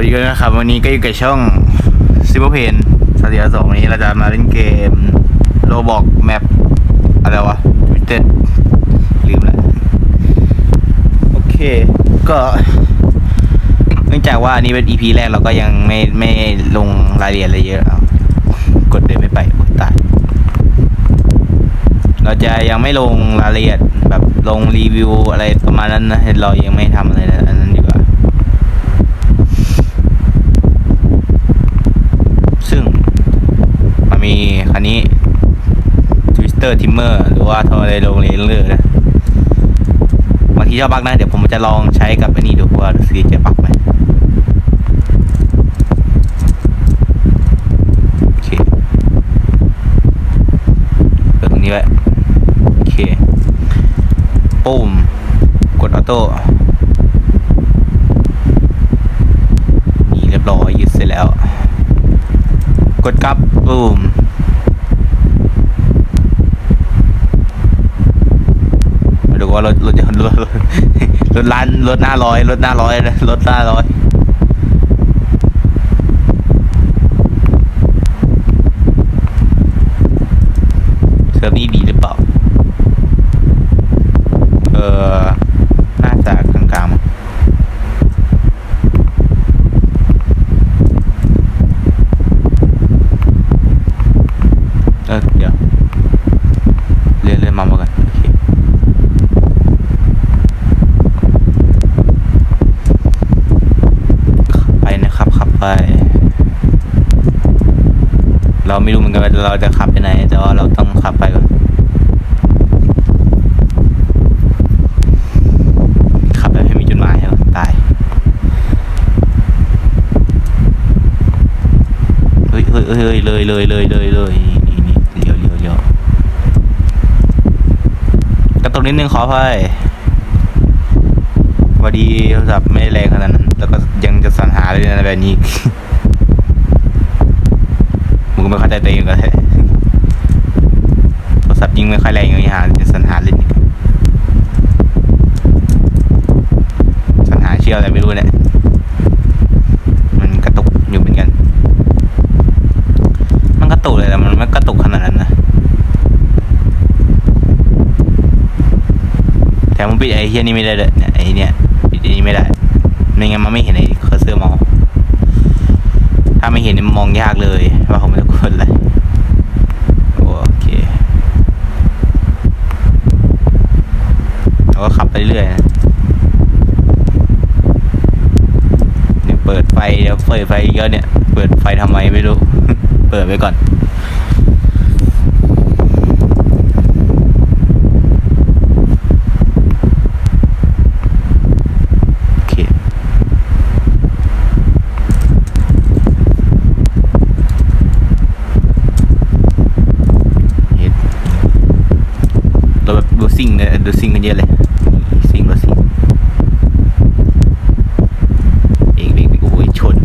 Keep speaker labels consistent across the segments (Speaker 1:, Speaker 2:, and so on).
Speaker 1: วัสดีนะครับ วันนี้ก็อยู่กับช่องซิมเ l อร์เพนสเดียสองวันนี้เราจะมาเล่นเกมโรบอกแมปอะไรวะวิเตลืมแล้วโอเค ก็เนื่องจากว่าอันนี้เป็น EP แรกเราก็ยังไม่ไม่ลงรายละเอียดอะไรเยอะเอากดเดินไม่ไปโอ้ตาย เราจะยังไม่ลงรายละเอียดแบบลงรีวิวอะไรประมาณนั้นนะเรายังไม่ทำอะไรนะอันนั้นดีกว่า ซึ่งมันมี คันนี้ Twister Timmer หรือว่าทอร์เรโดเลเลอร์นะบางทีชอบบักนะ เดี๋ยวผมจะลองใช้กับอันนี้ดูว่าดูสิจะบักไหมโอเคเปิดตรงนี้ไว้โอเคปุ่มกดออโต้นี่เรียบร้อยยึดเสร็จแล้ว กดกลับปุ่มมาดู ว่ารถรถรถรถรถล้านรถหน้าร้อยรถหน้าร้อยรถหน้าร้อยเซิร์ฟนี้ดีหรือเปล่า เออน่าจะกลางๆมั้ง เออเดี๋ยวเรียนเรียนมามากันโอเคไปนะครับขับไป เราไม่รู้ เราจะขับไปไหน แต่ว่าเราต้องขับไปก่อนขับไปให้มีจุดหมายครับตายเฮ้ยเฮ้ยเฮ้ยเฮ้ยเลยเลยเลยเลยเลยนี่นี่เลี้ยวเลี้ยวเลี้ยวกระตุกนิดนึงขออภัยพอดีโทรศัพท์ไม่แรงขนาดนั้น แล้วก็ยังจะสรรหาเลยนะแบบนี้ ก็ไม่เข้าใจตัวเองก็ได้โทรศัพท์ยิงไม่ค่อยแรงอย่างนี้หาจะสรรหาเล่นสรรหาเชื่ออะไรไม่รู้เนี่ยมันกระตุกอยู่เหมือนกัน มันกระตุกเลยแต่มันไม่กระตุกขนาดนั้นนะแถมมันปิดไอ้เฮียนี่ไม่ได้เลยเนี่ยไอ้เนี่ยปิดไอ้นี่ไม่ได้ไม่งั้นมันไม่เห็นไอ้เคอร์เซอร์มอง ถ้าไม่เห็นมันมองยากเลยว่าผมจะกดอะไรโอเคเราก็ขับไปเรื่อยนะเดี๋ยวเปิดไฟเดี๋ยวเปิดไฟเยอะเนี่ย เปิดไฟทำไมไม่รู้ เปิดไว้ก่อน โอเค เฮ็ดเราแบบดูซิ่งเลยดูซิ่งกันเยอะเลยซิ่งรถซิ่งเองเองโอ้ยชน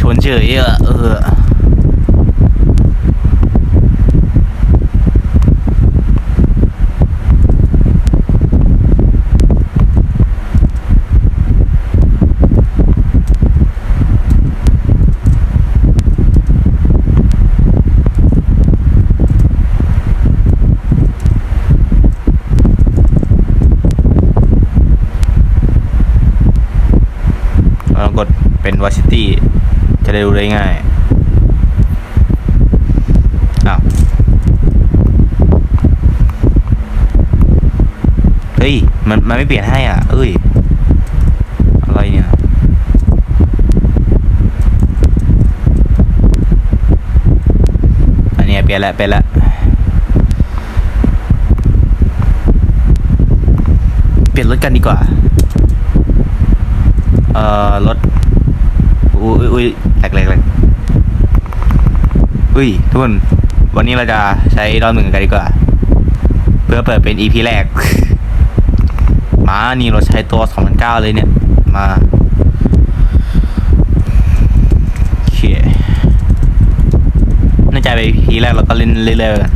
Speaker 1: ชนเฉยอะเออ เราลองกด เป็นว a ชิตี้จะได้ดูได้ง่ายอ้าวเฮ้ย มันมันไม่เปลี่ยนให้อะ เอ้ย อะไรเนี่ยอันเนี้ยเปลี่ยนล้วเปลี่ยนล้วเปลี่ยนรถกันดีกว่า เอ่อ รถ อุ้ยอุ้ยแหลกแหลกแหลกอุ้ยทุกคนวันนี้เราจะใช้รอบหนึ่งกันดีกว่า เพื่อเปิดเป็น EP แรก มานี่เราใช้ตัว 2009 เลยเนี่ย มาโอเคน่าจะไป EP แรกเราก็เล่นเรื่อยๆกัน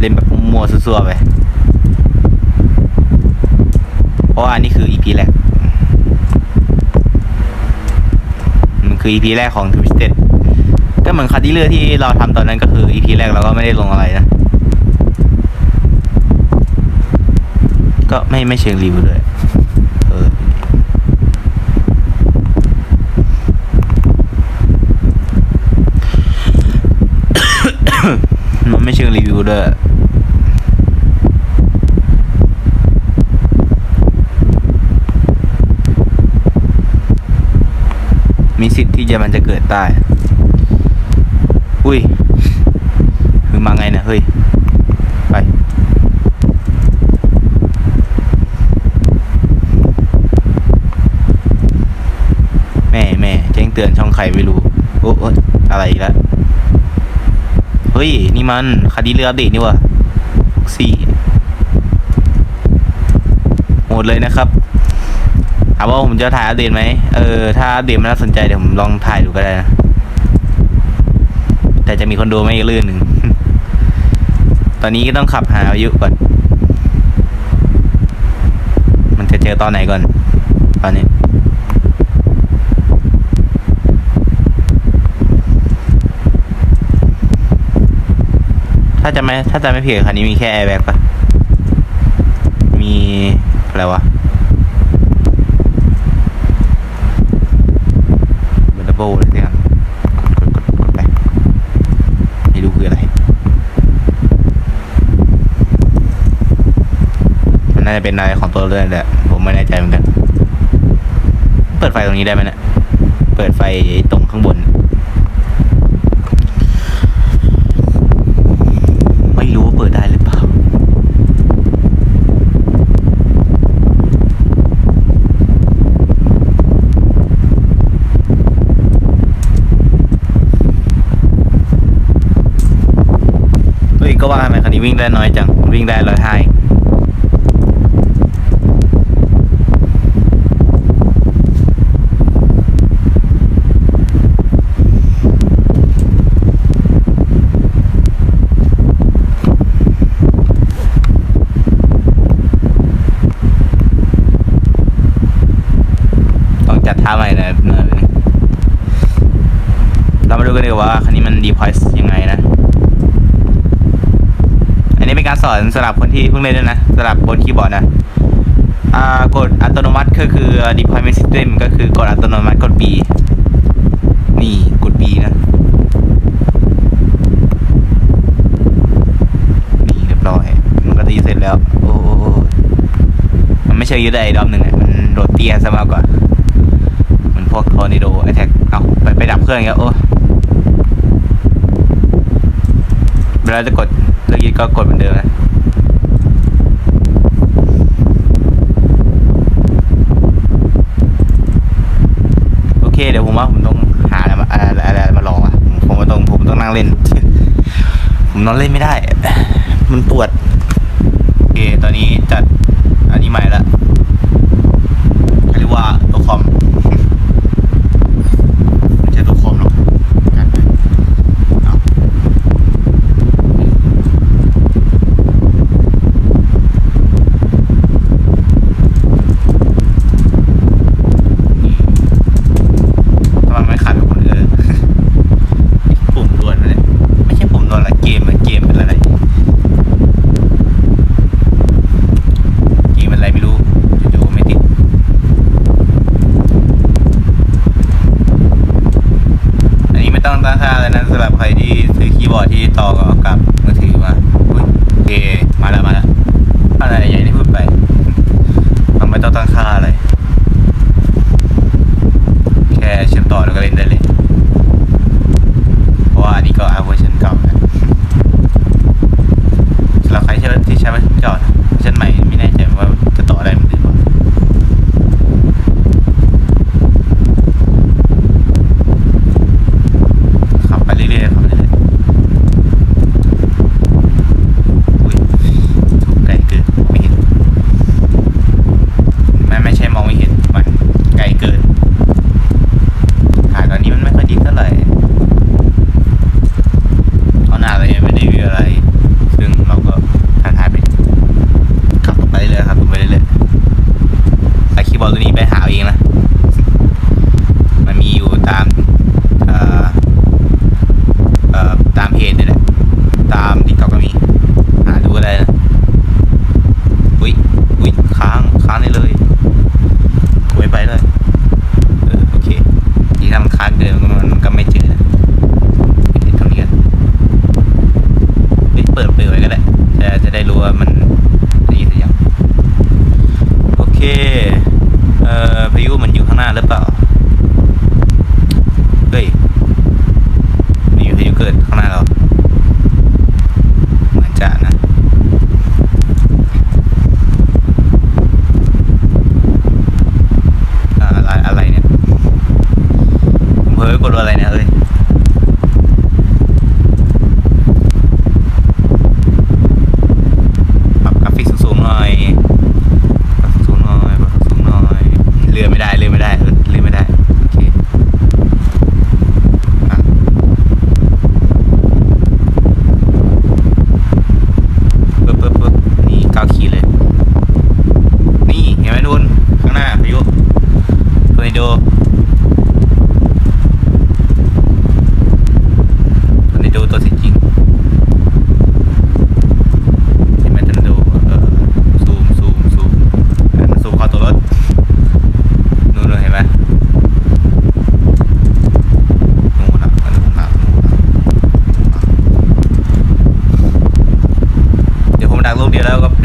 Speaker 1: เล่นแบบมัวซั่วๆไป เพราะว่าอันนี้คือ EP แรก คือ EP แรกของ Twisted ก็เหมือนคาร์ดิเลอร์ที่เราทำตอนนั้นก็คือ EP แรกเราก็ไม่ได้ลงอะไรนะ ก็ไม่ไม่เชิงรีวิวเลยเออมันไม่เชิงรีวิวด้วย มีสิ ที่จะมันจะเกิดได้ อุ้ย คือมาไงเนี่ยเฮ้ย ไป แม่แม่แจ้งเตือนช่องใครไม่รู้ โอ้โอยอะไรอีกแล้ว เฮ้ย นี่มันคดีเรืออัปเดตนี่วะสี่หมดเลยนะครับ ถามว่าผมจะถ่ายอัปเดตไหมเออถ้าอัปเดตมันน่าสนใจเดี๋ยวผมลองถ่ายดูก็ได้นะแต่จะมีคนดูไม่เลื่อนหนึ่งตอนนี้ก็ต้องขับหาอายุก่อน มันจะเจอตอนไหนก่อน ตอนนี้ถ้าจะไม่ถ้าจะไม่ผิดคันนี้มีแค่แอร์แบ็กปะมีอะไรวะ บลโบเลยที่กันกดกดกดกดไปไม่รู้คืออะไร มันน่าจะเป็นอะไรของตัวเรื่องแหละผมไม่แน่ใจเหมือนกัน เปิดไฟตรงนี้ได้ไหมเนะี่ยเปิดไฟตรงข้างบน ไม่รู้ว่าเปิดได้หรือเปล่า เฮ้ย ก็ วิ่งได้น้อยจัง วิ่งได้ร้อยห้าเองต้องจัดท่าใหม่เลยเนะเรามาดูกันดีกว่าคันนี้มันดีพอยส์ยังไงนะ นี้เป็นการสอนสำหรับคนที่เพิ่งเล่นด้วยนะสำหรับบนคีย์บอร์ดนะอ่ากดอัตโนมัติก็คือ deployment system ก็คือกดอัตโนมัติกด B นี่กด B นะนี่เรียบร้อยมันก็ตีเสร็จแล้ว โอ้โมันไม่ใช่ยึดไอ้ดอมหนึ่งมันโดดเตี้ยซะมากกว่าเหมือนพวกทอร์นิโดไอแท็กเอาไปไปดับเครื่องอย่างเงี้ยโอ้เวลาจะกด เลือกยึดก็กดเหมือนเดิมนะโอเค เดี๋ยวผมว่าผมต้องหาอะไรมาอะไรมาลองอะผมต้องผมต้องนั่งเล่น ผมนอนเล่นไม่ได้ มันปวดโอเคตอนนี้จัดอันนี้ใหม่ละเรียกว่าตัวคอม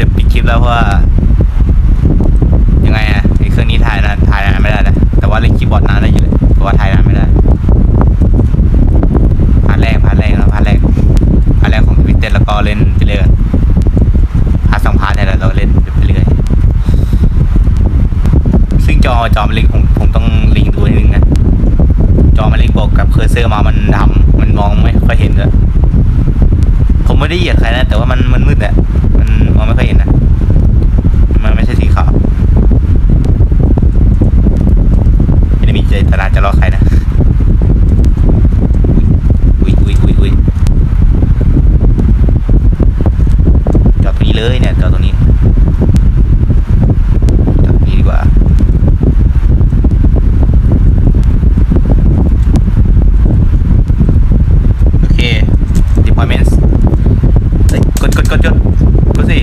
Speaker 1: ดี๋ยวปิดคลิปแล้วเพราะว่ายังไงอะไอเครื่องนี้ถ่ายนะถ่ายนานไม่ได้นะแต่ว่าเล่นคีย์บอร์ดนานได้อยู่เลยเพราะว่าถ่ายนานไม่ได้พาร์ทแรกพาร์ทแรกแล้วพาร์ทแรกพาร์ทแรกของทวิตเตอร์แล้วก็เล่นไปเรื่อยพาร์ทสองพาร์ทเนี่ยเราเล่นไปเรื่อยซึ่งจอจอมันเล็กผมผมต้องลิงก์ดูนิดนึงนะจอมันเล็กบอกกับเคอร์เซอร์มามันดำมันมองไม่ค่อยเห็นเลยผมไม่ได้เหยียดใครนะแต่ว่ามันมันมืดอะ องไม่ค่อยเห็นนะ มันไม่ใช่สีขาวไม่ได้มีเจตนาจะล้อใครนะอุ้ยอุ้ยอุ้ยอุ้ยจอดตรงนี้เลยเนี่ยจอดตรงนี้จอดตรงนี้ดีกว่าโอเค deployments เฮ้ยกดกดกดกดกดสิ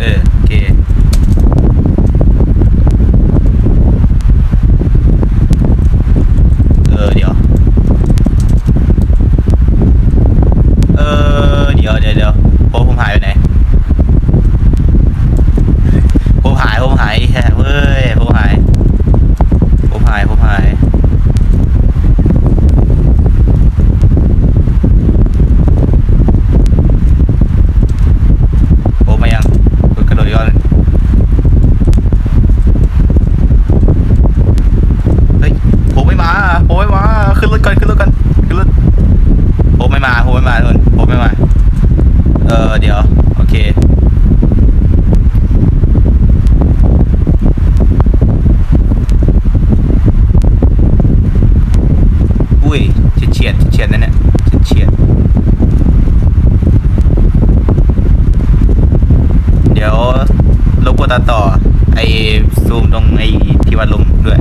Speaker 1: เออ โอเค เออเดี๋ยว เออเดี๋ยวเดี๋ยวเดี๋ยวโพผมหายไปไหนผมหายผมหายแฮะเว้ยผมหายผมหายผมหายผมมายังกดกระโดดย้อนเฮ้ยผมไม่มาผมไม่มาขึ้นรถก่อนขึ้นรถก่อนขึ้นรถผมไม่มาผมไม่มาทุกคนผมไม่มา เออเดี๋ยว โอเค อุ้ยเฉียดเฉียดเฉียนั่นเนี่ยเฉียดเดี๋ยวรบกวนตัดต่อ ไอซูมตรงไอที่วัดลมด้วย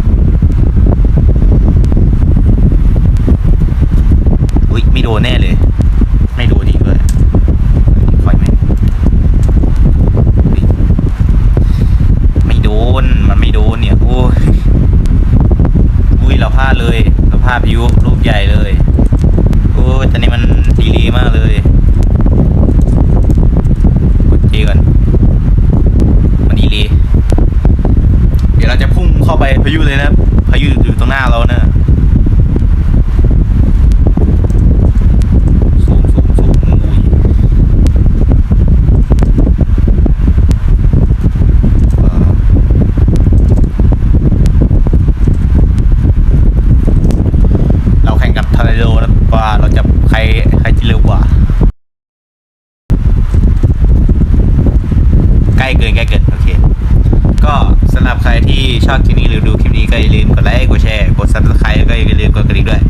Speaker 1: อุ้ยไม่โดนแน่เลย ไม่โดนอีกด้วยค่อยไหมไม่โดนมันไม่โดนเนี่ยโอ้ยอุ้ยเราพลาดเลยเราพลาดพายุลูกใหญ่เลย โอ้ยตอนนี้มันดีลีมากเลย กดเจก่อนมันดีลีเดี๋ยวเราจะพุ่งเข้าไปพายุเลยนะพายุอยู่ตรงหน้าเรานะสูงสูงสูงอุ้ยเราแข่งกับทรายโลนะว่าเราจะใครใครจะเร็วกว่าใกล้เกินใกล้เกินโอเค ก็สำหรับใครที่ชอบคลิปนี้หรือดูคลิปนี้ ก็อย่าลืมกดไลค์กดแชร์กดซับสไครต์ก็อย่าลืมกดกระดิ่งด้วย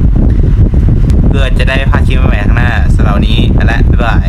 Speaker 1: เพื่อจะได้ไม่พลาดคลิปใหม่ๆข้างหน้าสำหรับวันนี้ไปและบ๊ายบาย